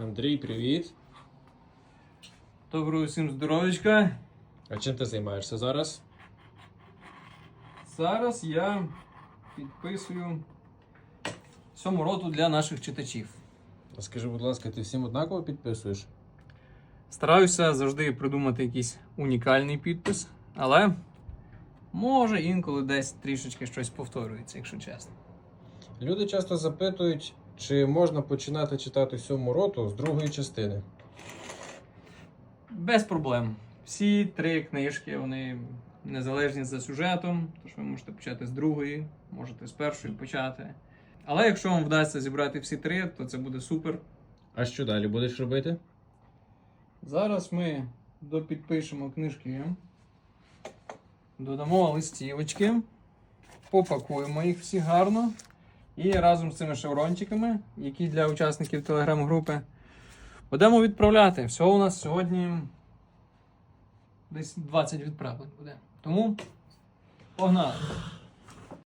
Андрій, привіт. Доброго всім здоров'ячка. А чим ти займаєшся зараз? Зараз я підписую сьому роту для наших читачів. А Скажи, будь ласка, ти всім однаково підписуєш? Стараюся завжди придумати якийсь унікальний підпис, але може інколи десь трішечки щось повторюється, якщо чесно. Люди часто запитують, чи можна починати читати сьому роту з другої частини. Без проблем. Всі три книжки вони незалежні за сюжетом, тож ви можете почати з другої, можете з першої почати. Але якщо вам вдасться зібрати всі три, то це буде супер. А що далі будеш робити? Зараз ми допідпишемо книжки, додамо листівочки, попакуємо їх всі гарно. І разом з цими шеврончиками, які для учасників телеграм-групи, будемо відправляти. Всього у нас сьогодні десь 20 відправлень буде. Тому погнали!